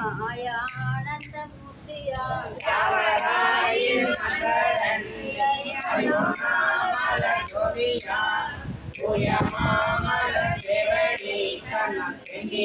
ஆய ஆனந்தமூர்த்தியாய் உயமாமல தேவடி கண்ணம் செங்கி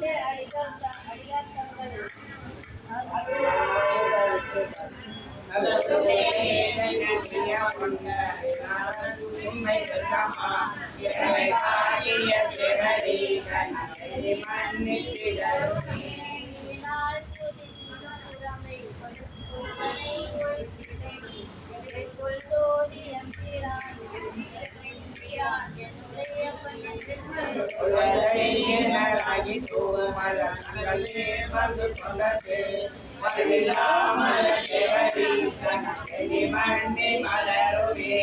அன்பு அடிகார்த்த அடியார்த்தங்கள் உண்மை நலங்களே வந்து கொண்டது மருவிலாமல தேவரி கணக்கி மண்ணி மலருவே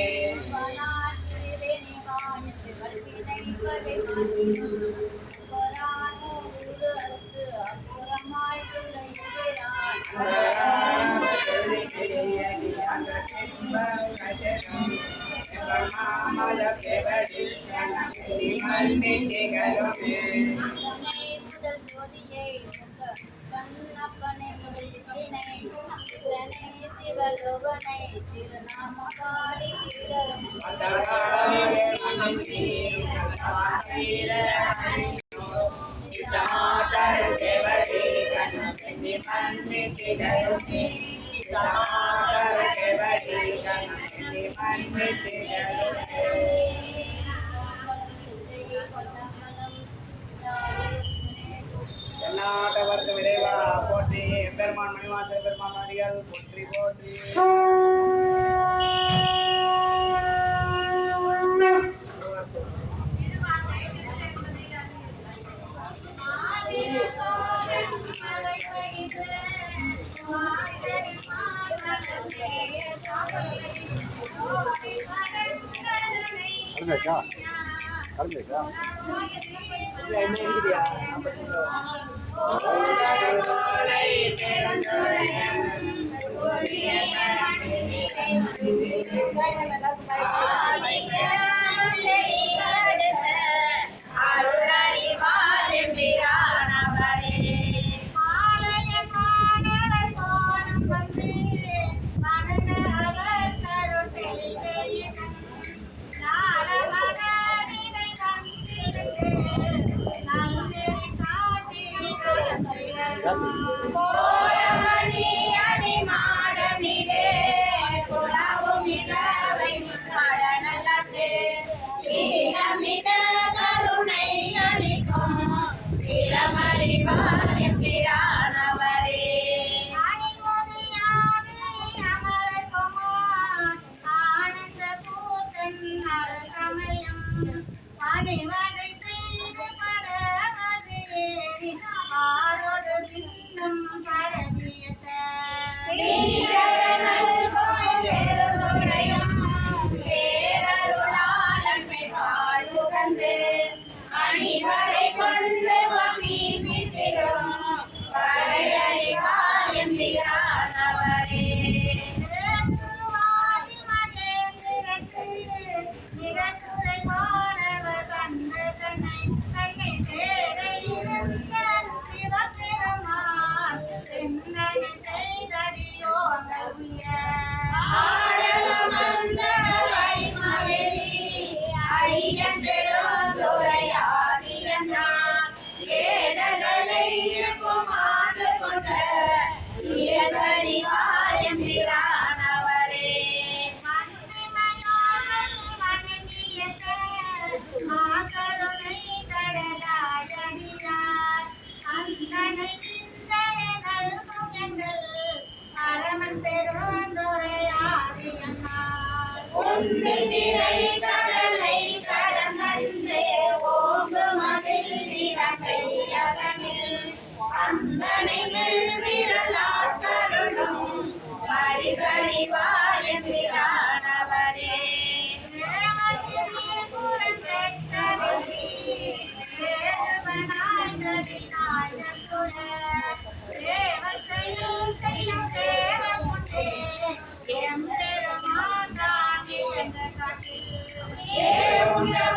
Thank you. Putri Putri Yeah.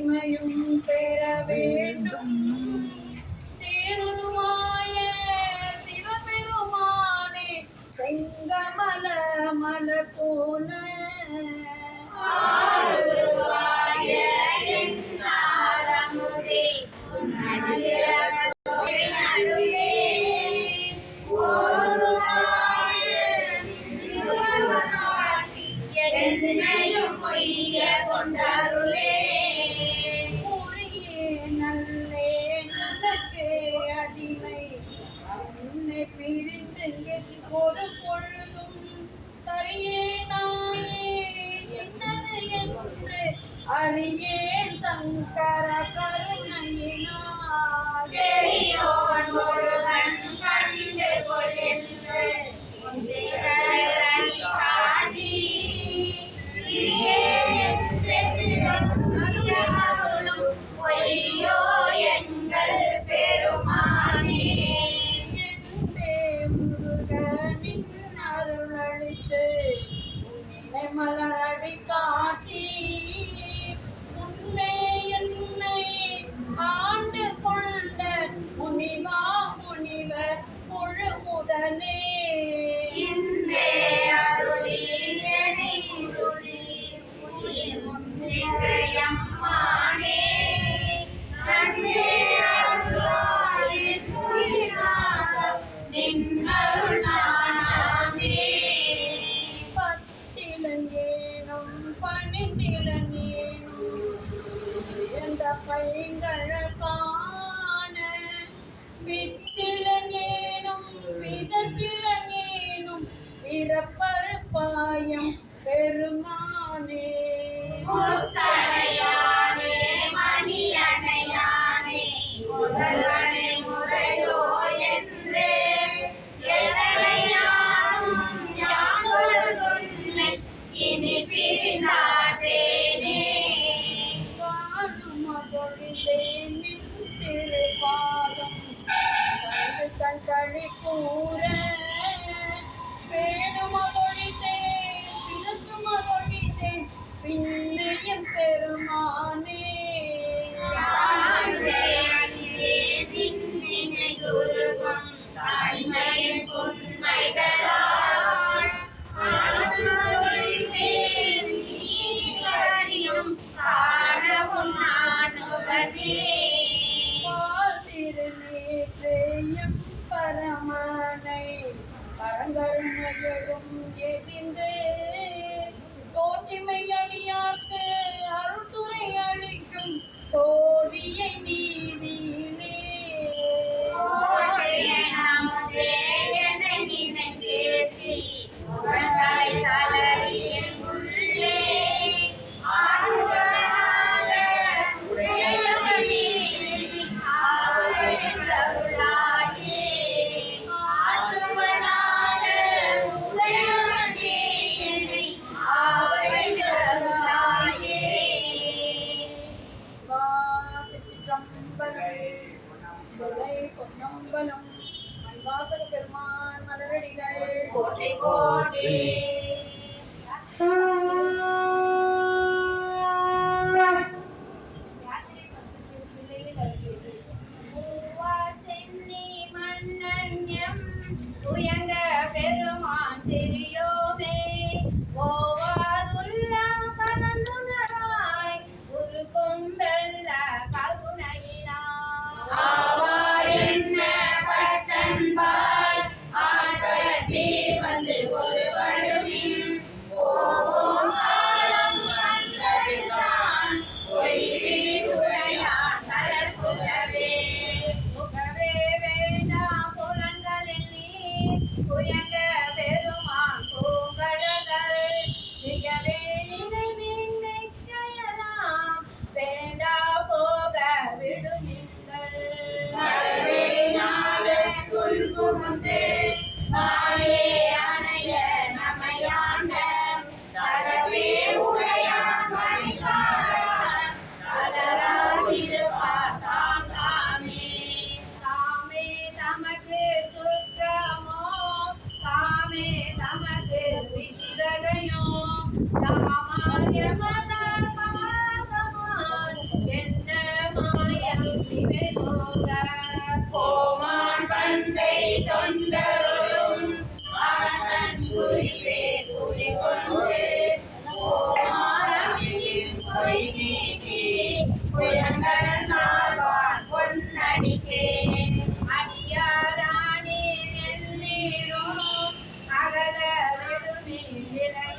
மகிமையும் பெற வேண்டும். தேருருவாய சிவபெருமானே செங்கமல மல போன day. 越来越。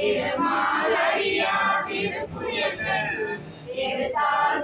திருமாலரியா திருப்புயங்கள் திருதால்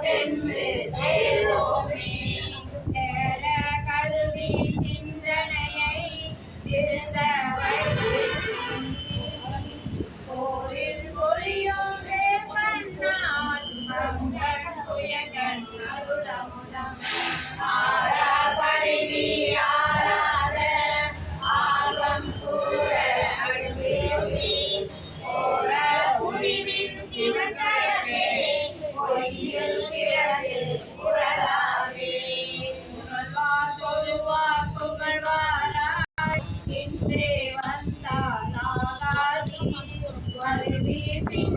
Living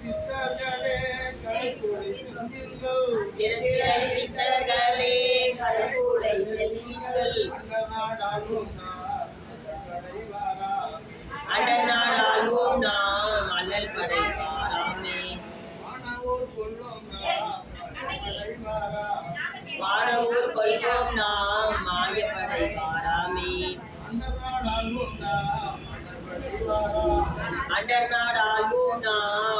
சித்தர்களே கைகூடை சென்றீர்கள். மாயப்படை வாராமே. அண்டர் நாடாகும் நாம்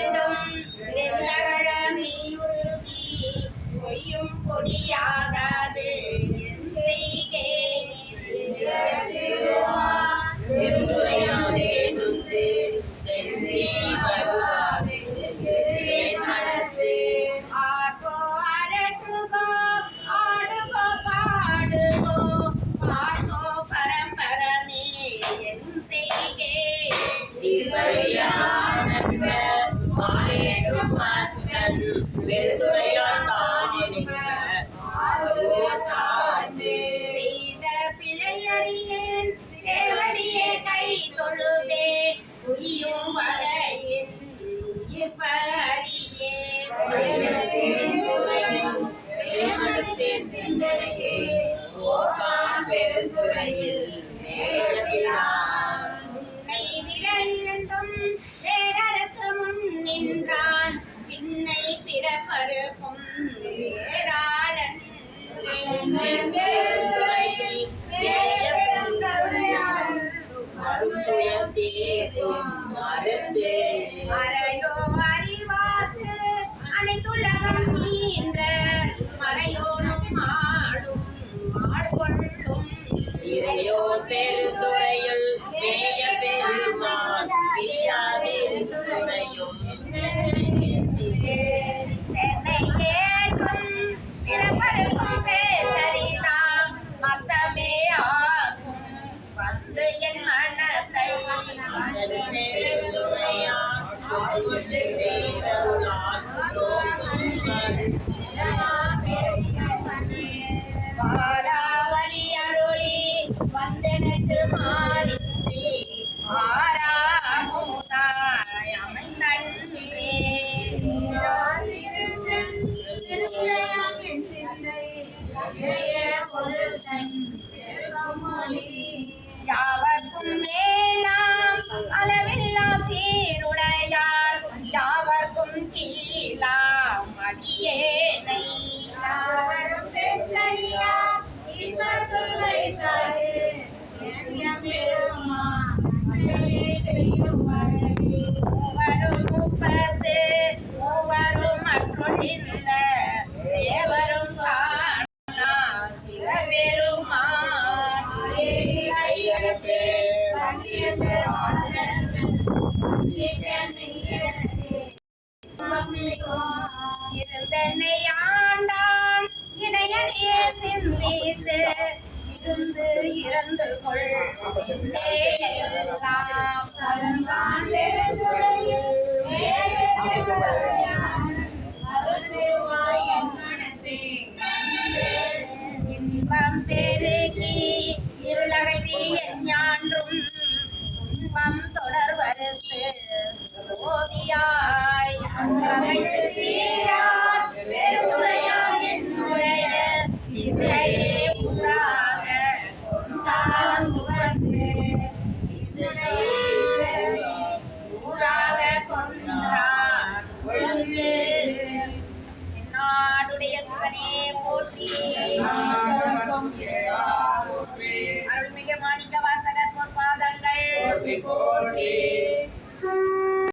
பெருந்துறையில் நேரடியா இருந்தனை ஆண்டான். இணையடியே சிந்தித்து இருந்து இறந்து கொள்.